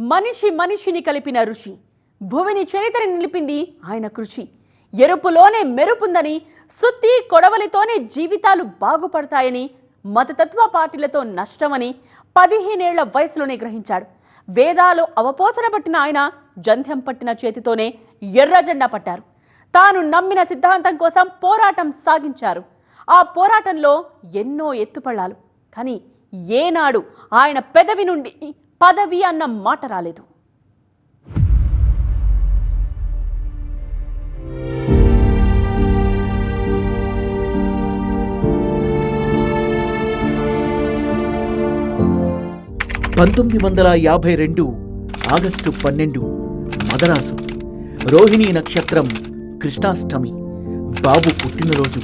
మనిషి మనిషిని కలిపిన ఋషి. భూమిని చరిత్ర నిలిపింది ఆయన కృషి. ఎరుపులోనే మెరుపుందని సుత్తి కొడవలితోనే జీవితాలు బాగుపడతాయని మతతత్వ పార్టీలతో నష్టమని పదిహేనేళ్ళ వయసులోనే గ్రహించాడు. వేదాలు అవపోసన పట్టిన ఆయన జంధ్యం పట్టిన చేతితోనే ఎర్ర జెండా పట్టారు. తాను నమ్మిన సిద్ధాంతం కోసం పోరాటం సాగించారు. ఆ పోరాటంలో ఎన్నో ఎత్తుపళ్ళాలు. కానీ ఏనాడు ఆయన పెదవి నుండి పదవి అన్న మాట రాలేదు. పంతొమ్మిది వందల యాభై రెండు ఆగస్టు పన్నెండు మదరాసు రోహిణీ నక్షత్రం కృష్ణాష్టమి బాబు పుట్టినరోజు.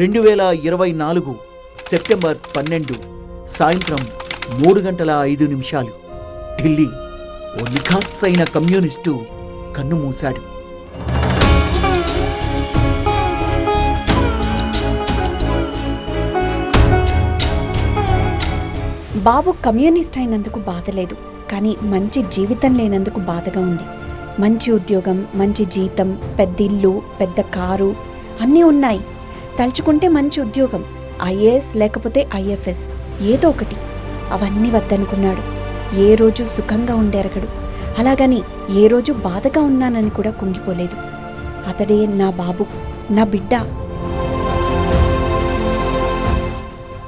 రెండు వేల ఇరవై నాలుగు సెప్టెంబర్ పన్నెండు సాయంత్రం మూడు గంటల ఐదు నిమిషాలు. ఢిల్లీ ఓ నిఖాత్సైన కమ్యూనిస్టు కన్ను మూశాడు. బాబు కమ్యూనిస్ట్ అయినందుకు బాధ లేదు కానీ మంచి జీవితం లేనందుకు బాధగా ఉంది. మంచి ఉద్యోగం మంచి జీతం పెద్ద ఇల్లు పెద్ద కారు అన్నీ ఉన్నాయి. తలుచుకుంటే మంచి ఉద్యోగం ఐఏఎస్ లేకపోతే ఐఎఫ్ఎస్ ఏదో ఒకటి. అవన్నీ వద్దనుకున్నాడు. ఏ రోజు సుఖంగా ఉండెరగడు అలాగని ఏ రోజు బాధగా ఉన్నానని కూడా కుంగిపోలేదు. అతడే నా బాబు నా బిడ్డ.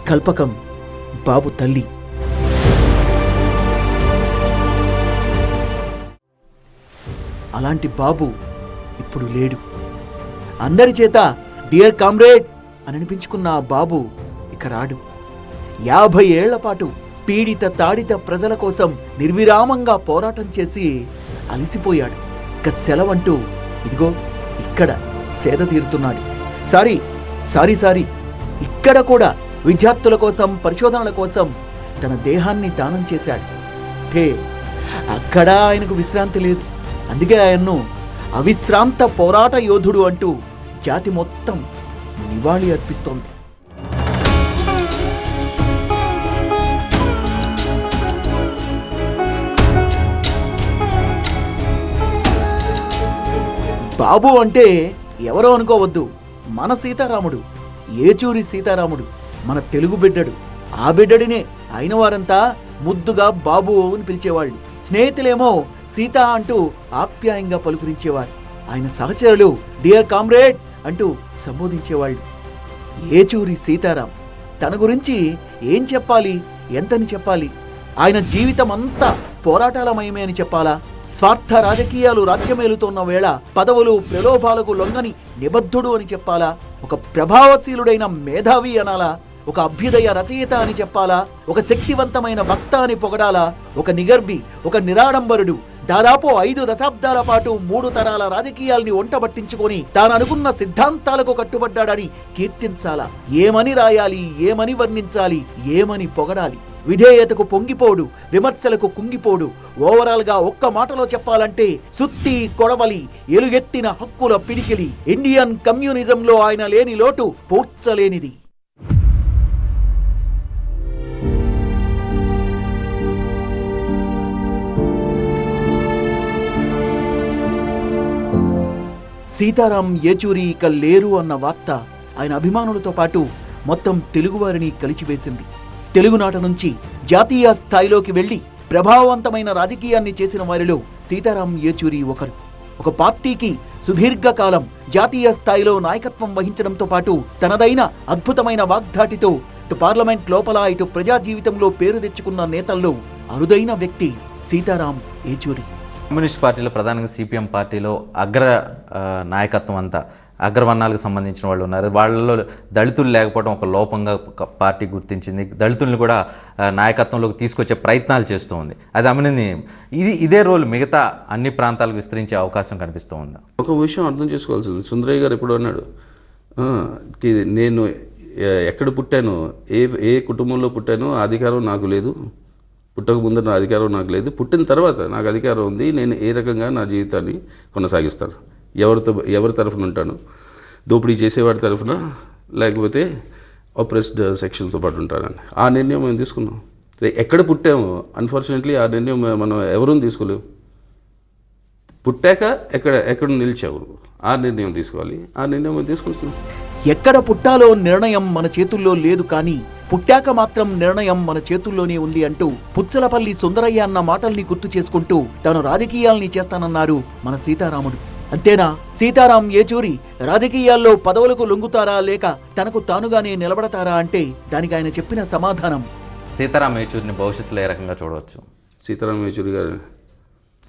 కల్పకం బాబు తల్లి. అలాంటి బాబు ఇప్పుడు లేడు. అందరి చేత డియర్ కామ్రేడ్ అని అనిపించుకున్న ఆ బాబు ఇక రాడు. యాభై ఏళ్ళ పాటు పీడిత తాడిత ప్రజల కోసం నిర్విరామంగా పోరాటం చేసి అలసిపోయాడు. ఇక సెలవంటూ ఇదిగో ఇక్కడ సేద తీరుతున్నాడు. Sorry sorry sorry. ఇక్కడ కూడా విద్యార్థుల కోసం పరిశోధనల కోసం తన దేహాన్ని దానం చేశాడు. హే అక్కడ ఆయనకు విశ్రాంతి లేదు. అందుకే ఆయన్ను అవిశ్రాంత పోరాట యోధుడు అంటూ జాతి మొత్తం నివాళి అర్పిస్తోంది. బాబు అంటే ఎవరో అనుకోవద్దు. మన సీతారాముడు ఏచూరి సీతారాముడు మన తెలుగు బిడ్డడు. ఆ బిడ్డడినే అయిన వారంతా ముద్దుగా బాబు అని పిలిచేవాళ్ళు. స్నేహితులేమో సీత అంటూ ఆప్యాయంగా పలుకరించేవారు. ఆయన సహచరులు డియర్ కామ్రేడ్ అంటూ సంబోధించేవాళ్ళు. ఏచూరి సీతారాం తన గురించి ఏం చెప్పాలి ఎంతని చెప్పాలి? ఆయన జీవితం అంతా పోరాటాలమయమే అని చెప్పాలా? స్వార్థ రాజకీయాలు రాజ్యమేలుతోన్న వేళ పదవులు ప్రలోభాలకు లొంగని నిబద్ధుడు అని చెప్పాలా? ఒక ప్రభావశీలుడైన మేధావి అనాలా? ఒక అభ్యుదయ రచయిత అని చెప్పాలా? ఒక శక్తివంతమైన వక్త అని పొగడాలా? ఒక నిగర్భి ఒక నిరాడంబరుడు దాదాపు ఐదు దశాబ్దాల పాటు మూడు తరాల రాజకీయాల్ని ఒంటబట్టించుకొని తాను అనుకున్న సిద్ధాంతాలకు కట్టుబడ్డాడని కీర్తించాలా? ఏమని రాయాలి? ఏమని వర్ణించాలి? ఏమని పొగడాలి? విధేయతకు పొంగిపోడు విమర్శలకు కుంగిపోడు ఓవరాల్గా ఒక్క మాటలో చెప్పాలంటే సుత్తి కొడవలి ఎలుగెత్తిన హక్కుల పిడికిలి ఇండియన్ కమ్యూనిజంలో ఆయన లేని లోటు పూడ్చలేనిది. సీతారాం ఏచూరి ఇక లేరు అన్న వార్త ఆయన అభిమానులతో పాటు మొత్తం తెలుగువారిని కలిచివేసింది. తెలుగునాట నుంచి జాతీయ స్థాయిలోకి వెళ్ళి ప్రభావవంతమైన రాజకీయాన్ని చేసిన వారిలో సీతారాం ఏచూరి ఒకరు. ఒక పార్టీకి సుదీర్ఘకాలం జాతీయ స్థాయిలో నాయకత్వం వహించడంతో పాటు తనదైన అద్భుతమైన వాగ్ధాటితో ఇటు పార్లమెంట్ లోపల ఇటు ప్రజా జీవితంలో పేరు తెచ్చుకున్న నేతల్లో అరుదైన వ్యక్తి సీతారాం ఏచూరి కమ్యూనిస్ట్ పార్టీలో ప్రధానంగా సిపిఎం పార్టీలో అగ్ర నాయకత్వం అంతా అగ్రవర్ణాలకు సంబంధించిన వాళ్ళు ఉన్నారు. వాళ్ళలో దళితులు లేకపోవడం ఒక లోపంగా పార్టీ గుర్తించింది. దళితుల్ని కూడా నాయకత్వంలోకి తీసుకొచ్చే ప్రయత్నాలు చేస్తూ ఉంది. అది అభినందనీయం ఇది ఇదే రోల్ మిగతా అన్ని ప్రాంతాలకు విస్తరించే అవకాశం కనిపిస్తూ ఉంది. ఒక విషయం అర్థం చేసుకోవాల్సింది. సుందరయ్య గారు ఎప్పుడు అన్నాడు నేను ఎక్కడ పుట్టాను ఏ ఏ కుటుంబంలో పుట్టాను అధికారం నాకు లేదు. పుట్టక ముందు నా అధికారం నాకు లేదు. పుట్టిన తర్వాత నాకు అధికారం ఉంది. నేను ఏ రకంగా నా జీవితాన్ని కొనసాగిస్తాను? ఎవరితో ఎవరి తరఫున ఉంటాను? దోపిడీ చేసేవాడి తరఫున లేకపోతే ఆప్రెస్డ్ సెక్షన్స్తో పాటు ఉంటానని. ఆ నిర్ణయం మేము తీసుకున్నాం. ఎక్కడ పుట్టామో? అన్ఫార్చునేట్లీ ఆ నిర్ణయం మనం ఎవరూ తీసుకోలేము. పుట్టాక ఎక్కడ ఎక్కడ నిలిచావు? ఆ నిర్ణయం తీసుకోవాలి. ఆ నిర్ణయం మనం తీసుకుంటున్నాం. ఎక్కడ పుట్టాలో నిర్ణయం మన చేతుల్లో లేదు కానీ పుట్టాక మాత్రం నిర్ణయం మన చేతుల్లోనే ఉంది అంటూ పుచ్చలపల్లి సుందరయ్య అన్న మాటల్ని గుర్తు చేసుకుంటూ తాను రాజకీయాల్ని చేస్తానన్నారు మన సీతారాముడు. అంతేనా? సీతారాం ఏచూరి రాజకీయాల్లో పదవులకు లొంగుతారా లేక తనకు తానుగానే నిలబడతారా అంటే దానికి ఆయన చెప్పిన సమాధానం. సీతారాం యేచూరిని భవిష్యత్తులో ఏ రకంగా చూడవచ్చు? సీతారాం యేచూరి గారు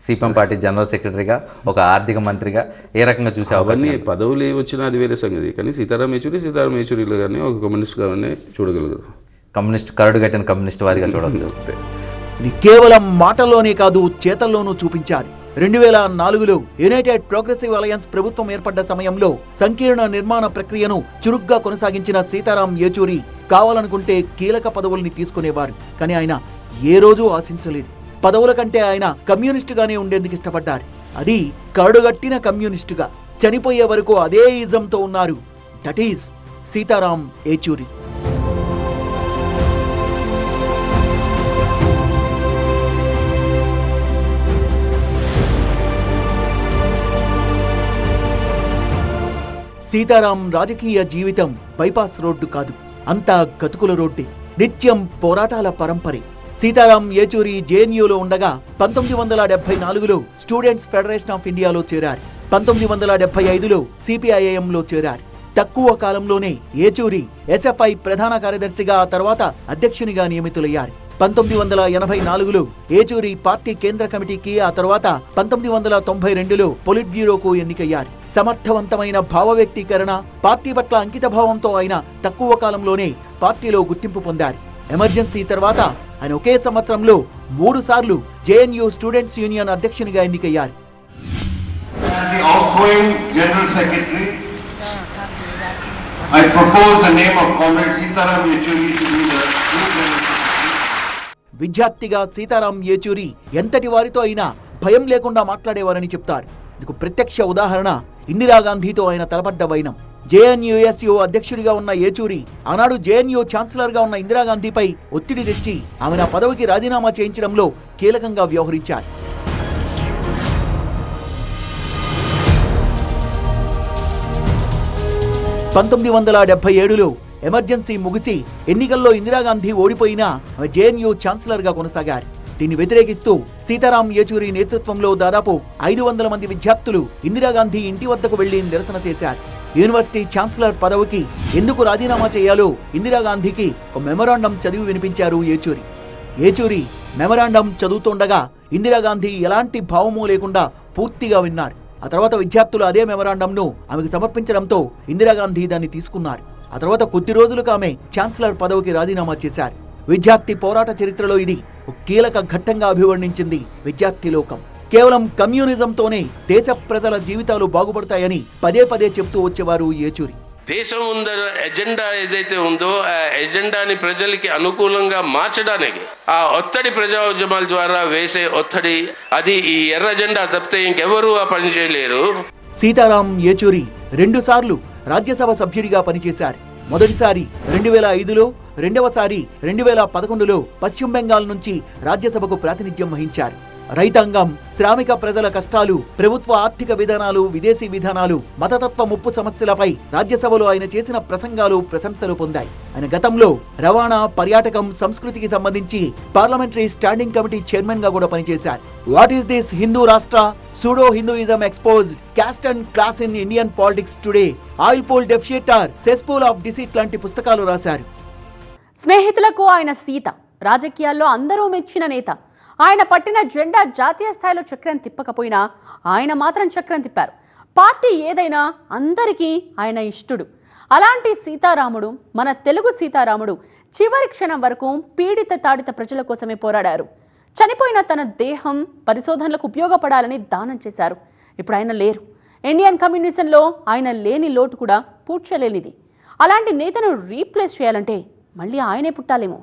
సిపిఎం పార్టీ జనరల్ సెక్రటరీగా ఒక ఆర్థిక మంత్రిగా ఏ రకంగా చూసే అవకాశం అవన్నీ పదవులు ఏ వచ్చినా అది వేరే సంగతి. కానీ సీతారాం యేచూరి సీతారాం యేచూరిలో కానీ ఒక కమ్యూనిస్ట్ గానే చూడగలరు కమ్యూనిస్ట్ కరడు కట్టిన కమ్యూనిస్ట్ వారిగా చూడవచ్చు. కేవలం మాటల్లోనే కాదు చేతల్లోనూ చూపించారు రెండు వేల నాలుగులో యునైటెడ్ ప్రోగ్రెసివ్ అలయన్స్ ప్రభుత్వం ఏర్పడ్డ సమయంలో సంకీర్ణ నిర్మాణ ప్రక్రియను చురుగ్గా కొనసాగించిన సీతారాం ఏచూరి కావాలనుకుంటే కీలక పదవుల్ని తీసుకునేవారు. కానీ ఆయన ఏ రోజూ ఆశించలేదు. పదవుల కంటే ఆయన కమ్యూనిస్టుగానే ఉండేందుకు ఇష్టపడ్డారు. అది కరడుగట్టిన కమ్యూనిస్టుగా. చనిపోయే వరకు అదే ఇజంతో ఉన్నారు. దట్ ఈస్ సీతారాం ఏచూరి సీతారాం రాజకీయ జీవితం బైపాస్ రోడ్డు కాదు. అంతా గతుకుల రోడ్డే. నిత్యం పోరాటాల పరంపరే. సీతారాం ఏచూరి జేఎన్యూలో ఉండగా పంతొమ్మిది వందల డెబ్బై నాలుగులో స్టూడెంట్స్ ఫెడరేషన్ ఆఫ్ ఇండియాలో చేరారు. పంతొమ్మిది వందల డెబ్బై ఐదులో సిపిఐఎంలో చేరారు. తక్కువ కాలంలోనే ఏచూరి ఎస్ఎఫ్ఐ ప్రధాన కార్యదర్శిగా ఆ తర్వాత అధ్యక్షునిగా నియమితులయ్యారు. పంతొమ్మిది వందల ఎనభై నాలుగులో ఏచూరి పార్టీ కేంద్ర కమిటీకి ఆ తర్వాత పంతొమ్మిది వందల తొంభై రెండులో పొలిట్ బ్యూరోకు ఎన్నికయ్యారు. సమర్థవంతమైన భావ వ్యక్తీకరణ పార్టీ పట్ల అంకిత భావంతో ఆయన తక్కువ కాలంలోనే పార్టీలో గుర్తింపు పొందారు. ఎమర్జెన్సీ తర్వాత ఆయన ఒకే సంవత్సరంలో మూడు సార్లు జేఎన్యూ స్టూడెంట్స్ యూనియన్ అధ్యక్షునిగా ఎన్నికయ్యారు. As the outgoing General Secretary, I propose the name of Comrade Sitaram Yechuri to be the new General Secretary. విద్యార్థిగా సీతారాం ఏచూరి ఎంతటి వారితో అయినా భయం లేకుండా మాట్లాడేవారని చెప్తారు. ఇందుకు ప్రత్యక్ష ఉదాహరణ ఇందిరాగాంధీతో ఆయన తలపడ్డ వైనం. జేఎన్యూఎస్యు అధ్యక్షుడిగా ఉన్న ఏచూరి ఆనాడు జేఎన్యూ ఛాన్సలర్గా ఉన్న ఇందిరాగాంధీపై ఒత్తిడి తెచ్చి ఆమె నా పదవికి రాజీనామా చేయించడంలో కీలకంగా వ్యవహరించారు. పంతొమ్మిది వందల డెబ్బై ఏడులో ఎమర్జెన్సీ ముగిసి ఎన్నికల్లో ఇందిరాగాంధీ ఓడిపోయినా జేఎన్యూ ఛాన్సలర్గా కొనసాగారు. దీన్ని వ్యతిరేకిస్తూ సీతారాం యేచూరి నేతృత్వంలో దాదాపు ఐదు వందల మంది విద్యార్థులు ఇందిరాగాంధీ ఇంటి వద్దకు వెళ్ళి నిరసన చేశారు. యూనివర్సిటీ ఛాన్సలర్ పదవికి ఎందుకు రాజీనామా చేయాలో ఇందిరాగాంధీకి ఒక మెమరాండం చదివి వినిపించారు ఏచూరి ఏచూరి మెమరాండం చదువుతుండగా ఇందిరాగాంధీ ఎలాంటి భావము లేకుండా పూర్తిగా విన్నారు. ఆ తర్వాత విద్యార్థులు అదే మెమరాండంను ఆమెకు సమర్పించడంతో ఇందిరాగాంధీ దాన్ని తీసుకున్నారు. ఆ తర్వాత కొద్ది రోజులకు ఆమె ఛాన్సలర్ పదవికి రాజీనామా చేశారు. విద్యార్థి పోరాట చరిత్రలో ఇది ఒక కీలక ఘట్టంగా అభివర్ణించింది విద్యార్థి లోకం. కేవలం కమ్యూనిజంతోనే దేశ ప్రజల జీవితాలు బాగుపడతాయని పదే పదే చెప్తూ వచ్చేవారు ఏచూరి. దేశం ముందర ఎజెండా ఏదైతే ఉందో ఆ ఎజెండాని ప్రజలకి అనుకూలంగా మార్చడానికి ఆ ఒత్తిడి ప్రజా ఉద్యమాల ద్వారా వేసే ఒత్తిడి అది ఈ ఎర్ర జెండా తప్పితే ఇంకెవరూ ఆ పని చేయలేరు. సీతారాం ఏచూరి రెండుసార్లు రాజ్యసభ సభ్యుడిగా పనిచేశారు. మొదటిసారి రెండు వేల ఐదులో రెండవసారి రెండు వేల పదకొండులో పశ్చిమ బెంగాల్ నుంచి రాజ్యసభకు ప్రాతినిధ్యం వహించారు. రైతాంగం శ్రామిక ప్రజల కష్టాలు ప్రభుత్వ ఆర్థిక విధానాలు విదేశీ విధానాలు మతతత్వ ముప్పు సమస్యలపై రాజ్యసభలో ఆయన చేసిన ప్రసంగాలు ప్రశంసలు పొందాయి. ఆయన గతంలో రవాణా పర్యాటకం సంస్కృతికి సంబంధించి పార్లమెంటరీ స్టాండింగ్ కమిటీ చైర్మన్గా కూడా పనిచేశారు. What is this Hindu Rashtra? Pseudo Hinduism expose caste and class in Indian politics today. Oil పోల్ డెఫిషియేటర్ సెస్పోల్ ఆఫ్ డిసిట్ లాంటి పుస్తకాలు రాశారు. స్నేహితులకు ఆయన సీత రాజకీయాల్లో అందరూ మెచ్చిన నేత. ఆయన పట్టిన జెండా జాతీయ స్థాయిలో చక్రం తిప్పకపోయినా ఆయన మాత్రం చక్రం తిప్పారు. పార్టీ ఏదైనా అందరికీ ఆయన ఇష్టుడు. అలాంటి సీతారాముడు మన తెలుగు సీతారాముడు చివరి క్షణం వరకు పీడిత తాడిత ప్రజల కోసమే పోరాడారు. చనిపోయిన తన దేహం పరిశోధనలకు ఉపయోగపడాలని దానం చేశారు. ఇప్పుడు ఆయన లేరు. ఇండియన్ కమ్యూనిజంలో ఆయన లేని లోటు కూడా పూడ్చలేనిది. అలాంటి నేతను రీప్లేస్ చేయాలంటే మళ్ళీ ఆయనే పుట్టాలేమో.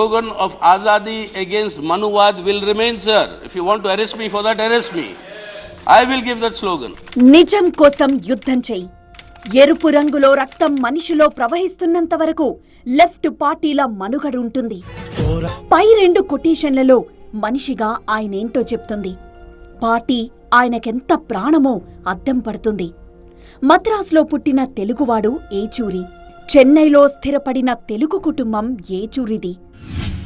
Slogan of Azadi against Manuwad will remain, sir. If you want to arrest me for that, arrest me. I will give that slogan. నిజం కోసం యుద్ధం చెయ్యి ఎరుపు రంగులో రక్తం మనిషిలో ప్రవహిస్తున్నంత వరకు లెఫ్ట్ పార్టీల మనుగడ ఉంటుంది పై రెండు కొటేషన్లలో మనిషిగా ఆయనేంటో చెప్తుంది పార్టీ ఆయనకెంత ప్రాణమో అద్దం పడుతుంది మద్రాసులో పుట్టిన తెలుగువాడు ఏచూరి చెన్నైలో స్థిరపడిన తెలుగు కుటుంబం ఏచూరిది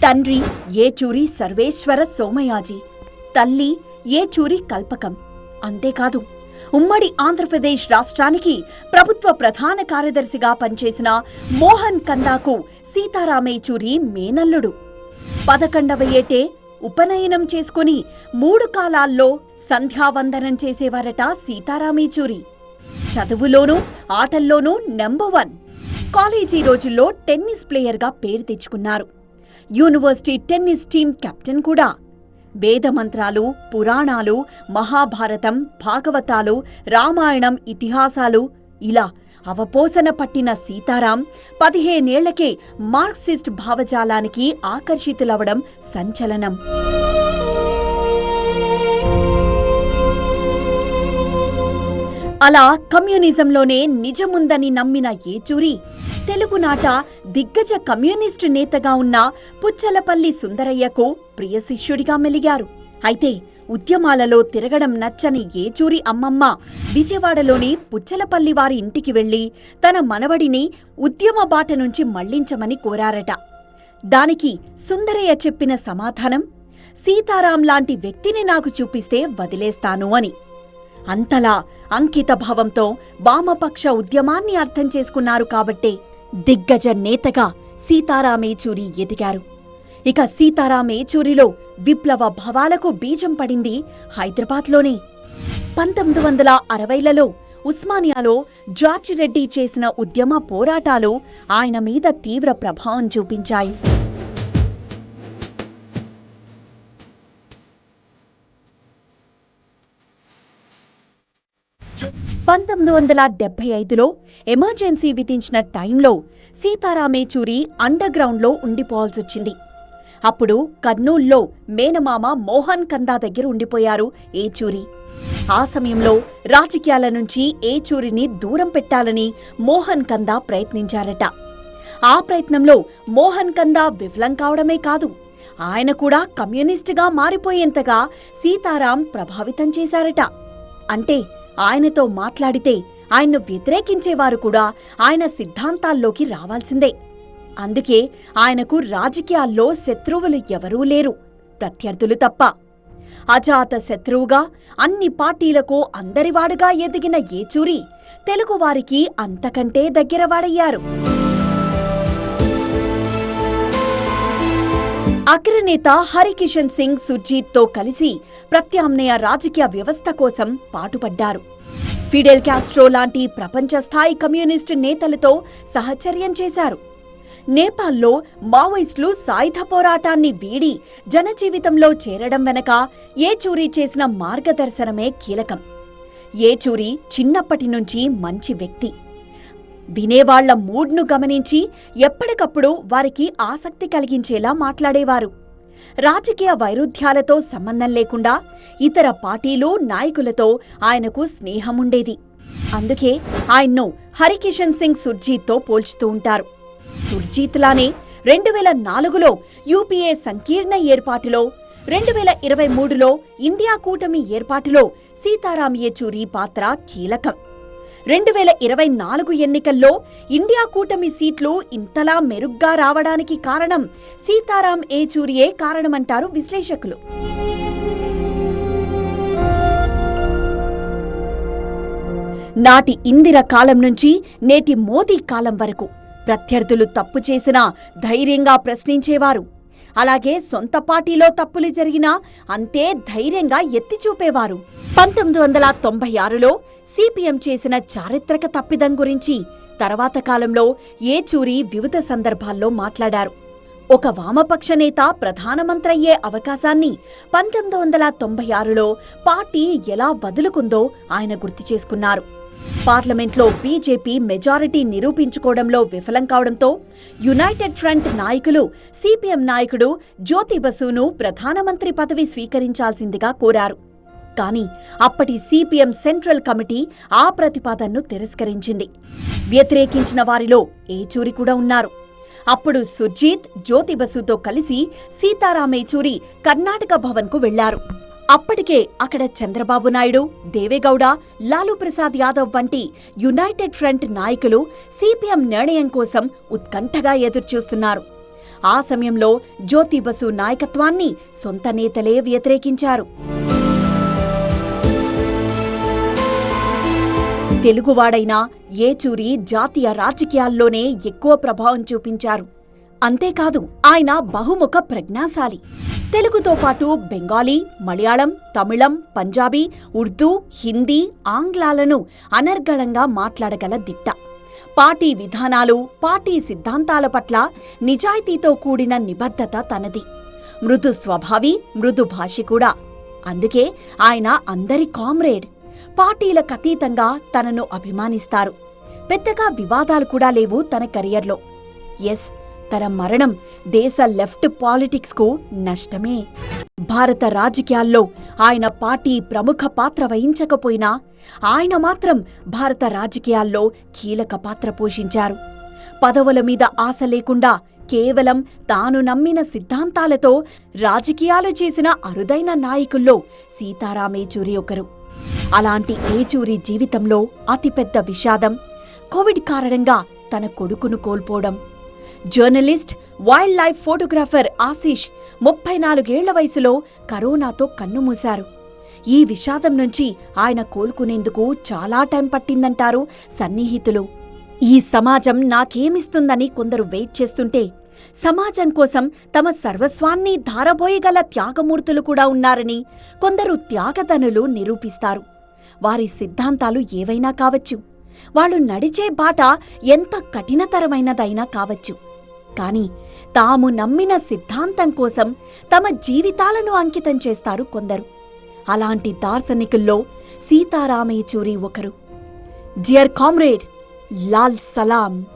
తండ్రి ఏచూరి సర్వేశ్వర సోమయాజీ తల్లి ఏచూరి కల్పకం. అంతేకాదు ఉమ్మడి ఆంధ్రప్రదేశ్ రాష్ట్రానికి ప్రభుత్వ ప్రధాన కార్యదర్శిగా పనిచేసిన మోహన్ కందాకు సీతారామేచూరి మేనల్లుడు. పదకొండవ ఏటే ఉపనయనం చేసుకుని మూడు కాలాల్లో సంధ్యావందనం చేసేవారట సీతారామేచూరి చదువులోనూ ఆటల్లోనూ నెంబర్ వన్. కాలేజీ రోజుల్లో టెన్నిస్ ప్లేయర్గా పేరు తెచ్చుకున్నారు. యూనివర్సిటీ టెన్నిస్ టీం కెప్టెన్ కూడా. వేదమంత్రాలు పురాణాలు మహాభారతం భాగవతాలు రామాయణం ఇతిహాసాలు ఇలా అవపోసన పట్టిన సీతారాం పదిహేనేళ్ళకే మార్క్సిస్ట్ భావజాలానికి ఆకర్షితులవడం సంచలనం. అలా కమ్యూనిజంలోనే నిజముందని నమ్మిన ఏచూరి తెలుగునాట దిగ్గజ కమ్యూనిస్టు నేతగా ఉన్న పుచ్చలపల్లి సుందరయ్యకు ప్రియ శిష్యుడిగా మెలిగారు. అయితే ఉద్యమాలలో తిరగడం నచ్చని ఏచూరి అమ్మమ్మ విజయవాడలోని పుచ్చలపల్లి వారి ఇంటికి వెళ్ళి తన మనవడిని ఉద్యమ బాట నుంచి మళ్ళించమని కోరారట. దానికి సుందరయ్య చెప్పిన సమాధానం సీతారాం లాంటి వ్యక్తిని నాకు చూపిస్తే వదిలేస్తాను అని. అంతలా అంకిత భావంతో వామపక్ష ఉద్యమాన్ని అర్థం చేసుకున్నారు కాబట్టే దిగ్గజ నేతగా సీతారామేచూరి ఎదిగారు. ఇక సీతారామేచూరిలో విప్లవ భావాలకు బీజం పడింది హైదరాబాద్లోనే. పంతొమ్మిది వందల అరవైలలో ఉస్మానియాలో జార్జ్ రెడ్డి చేసిన ఉద్యమ పోరాటాలు ఆయన మీద తీవ్ర ప్రభావం చూపించాయి. పంతొమ్మిది వందల డెబ్బై ఐదులో ఎమర్జెన్సీ విధించిన టైంలో సీతారామేచూరి అండర్గ్రౌండ్లో ఉండిపోవాల్సొచ్చింది. అప్పుడు కర్నూల్లో మేనమామ మోహన్ కందా దగ్గర ఉండిపోయారు ఏచూరి. ఆ సమయంలో రాజకీయాల నుంచి ఏచూరిని దూరం పెట్టాలని మోహన్ కందా ప్రయత్నించారట. ఆ ప్రయత్నంలో మోహన్ కందా విఫలం కావడమే కాదు ఆయన కూడా కమ్యూనిస్టుగా మారిపోయేంతగా సీతారాం ప్రభావితం చేశారట. అంటే ఆయనతో మాట్లాడితే ఆయన్ను వ్యతిరేకించేవారు కూడా ఆయన సిద్ధాంతాల్లోకి రావాల్సిందే. అందుకే ఆయనకు రాజకీయాల్లో శత్రువులు ఎవరూ లేరు. ప్రత్యర్థులు తప్ప. అజాత శత్రువుగా అన్ని పార్టీలకు అందరివాడుగా ఎదిగిన ఏచూరి తెలుగువారికి అంతకంటే దగ్గరవాడయ్యారు. అగ్రనేత హరికిషన్ సింగ్ సుర్జీత్తో కలిసి ప్రత్యామ్నాయ రాజకీయ వ్యవస్థ కోసం పాటుపడ్డారు. ఫిడెల్ క్యాస్ట్రో లాంటి ప్రపంచ స్థాయి కమ్యూనిస్టు నేతలతో సహచర్యం చేశారు. నేపాల్లో మావోయిస్టులు సాయుధ పోరాటాన్ని వీడి జనజీవితంలో చేరడం వెనక ఏచూరి చేసిన మార్గదర్శనమే కీలకం. ఏచూరి చిన్నప్పటి నుంచి మంచి వ్యక్తి. వినేవాళ్ళ మూడ్ను గమనించి ఎప్పటికప్పుడు వారికి ఆసక్తి కలిగించేలా మాట్లాడేవారు. రాజకీయ వైరుధ్యాలతో సంబంధం లేకుండా ఇతర పార్టీలు నాయకులతో ఆయనకు స్నేహముండేది. అందుకే ఆయన్ను హరికిషన్ సింగ్ సుర్జీత్తో పోల్చుతూ ఉంటారు. సుర్జీత్లానే రెండు వేల నాలుగులో యూపీఏ సంకీర్ణ ఏర్పాటులో రెండు వేల ఇరవై మూడులో ఇండియా కూటమి ఏర్పాటులో సీతారాం యేచూరి పాత్ర కీలకం. రెండు వేల ఇరవై నాలుగు ఎన్నికల్లో ఇండియా కూటమి సీట్లు ఇంతలా మెరుగ్గా రావడానికి కారణం సీతారాం ఏచూరియే కారణమంటారు విశ్లేషకులు. నాటి ఇందిర కాలం నుంచి నేటి మోదీ కాలం వరకు ప్రత్యర్థులు తప్పు చేసినా ధైర్యంగా ప్రశ్నించేవారు. అలాగే సొంత పార్టీలో తప్పులు జరిగినా అంతే ధైర్యంగా ఎత్తి చూపేవారు పంతొమ్మిది వందల తొంభై ఆరులో సిపిఎం చేసిన చారిత్రక తప్పిదం గురించి తర్వాత కాలంలో ఏచూరి వివిధ సందర్భాల్లో మాట్లాడారు. ఒక వామపక్ష నేత ప్రధానమంత్రి అయ్యే అవకాశాన్ని పంతొమ్మిది వందల తొంభై ఆరులో పార్టీ ఎలా వదులుకుందో ఆయన గుర్తు చేసుకున్నారు. పార్లమెంట్లో బీజేపీ మెజారిటీ నిరూపించుకోవడంలో విఫలం కావడంతో యునైటెడ్ ఫ్రంట్ నాయకులు సిపిఎం నాయకుడు జ్యోతి బసును ప్రధానమంత్రి పదవి స్వీకరించాల్సిందిగా కోరారు. కానీ అప్పటి సిపిఎం సెంట్రల్ కమిటీ ఆ ప్రతిపాదనను తిరస్కరించింది. వ్యతిరేకించిన వారిలో ఏచూరి కూడా ఉన్నారు. అప్పుడు సుర్జీత్ జ్యోతి బసుతో కలిసి సీతారాం ఏచూరి కర్ణాటక భవన్కు వెళ్ళారు అప్పటికే అక్కడ చంద్రబాబు నాయుడు దేవేగౌడ లాలూ ప్రసాద్ యాదవ్ వంటి యునైటెడ్ ఫ్రంట్ నాయకులు సిపిఎం నిర్ణయం కోసం ఉత్కంఠగా ఎదురుచూస్తున్నారు. ఆ సమయంలో జ్యోతి బసు నాయకత్వాన్ని సొంత నేతలే వ్యతిరేకించారు. తెలుగువాడైనా ఏచూరి జాతీయ రాజకీయాల్లోనే ఎక్కువ ప్రభావం చూపించారు. అంతేకాదు ఆయన బహుముఖ ప్రజ్ఞాశాలి. తెలుగుతో పాటు బెంగాలీ మలయాళం తమిళం పంజాబీ ఉర్దూ హిందీ ఆంగ్లాలను అనర్గళంగా మాట్లాడగల దిట్ట. పార్టీ విధానాలు పార్టీ సిద్ధాంతాల పట్ల నిజాయితీతో కూడిన నిబద్ధత తనది. మృదు స్వభావి మృదు భాషి కూడా. అందుకే ఆయన అందరి కామ్రేడ్. పార్టీలకు అతీతంగా తనను అభిమానిస్తారు. పెద్దగా వివాదాలు కూడా లేవు తన కెరియర్లో. ఎస్ తన మరణం దేశ లెఫ్ట్ పాలిటిక్స్కు నష్టమే. భారత రాజకీయాల్లో ఆయన పార్టీ ప్రముఖ పాత్ర వహించకపోయినా ఆయన మాత్రం భారత రాజకీయాల్లో కీలక పాత్ర పోషించారు. పదవుల మీద ఆశ లేకుండా కేవలం తాను నమ్మిన సిద్ధాంతాలతో రాజకీయాలు చేసిన అరుదైన నాయకుల్లో సీతారామేచూరి ఒకరు. అలాంటి ఏచూరి జీవితంలో అతిపెద్ద విషాదం కోవిడ్ కారణంగా తన కొడుకును కోల్పోవడం. Journalist wild life photographer Ashish ముప్పై నాలుగేళ్ళ వయసులో కరోనాతో కన్నుమూశారు. ఈ విషాదం నుంచి ఆయన కోలుకునేందుకు చాలా టైం పట్టిందంటారు సన్నిహితులు. ఈ సమాజం నాకేమిస్తుందని కొందరు వెయిట్ చేస్తుంటే సమాజం కోసం తమ సర్వస్వాన్ని ధారబోయగల త్యాగమూర్తులు కూడా ఉన్నారని కొందరు త్యాగధనులు నిరూపిస్తారు. వారి సిద్ధాంతాలు ఏవైనా కావచ్చు. వాళ్ళు నడిచే బాట ఎంత కఠినతరమైనదైనా కావచ్చు. కాని తాము నమ్మిన సిద్ధాంతం కోసం తమ జీవితాలను అంకితం చేస్తారు కొందరు. అలాంటి దార్శనికుల్లో సీతారామయ్యచూరి ఒకరు. డియర్ కామ్రేడ్ లాల్ సలాం.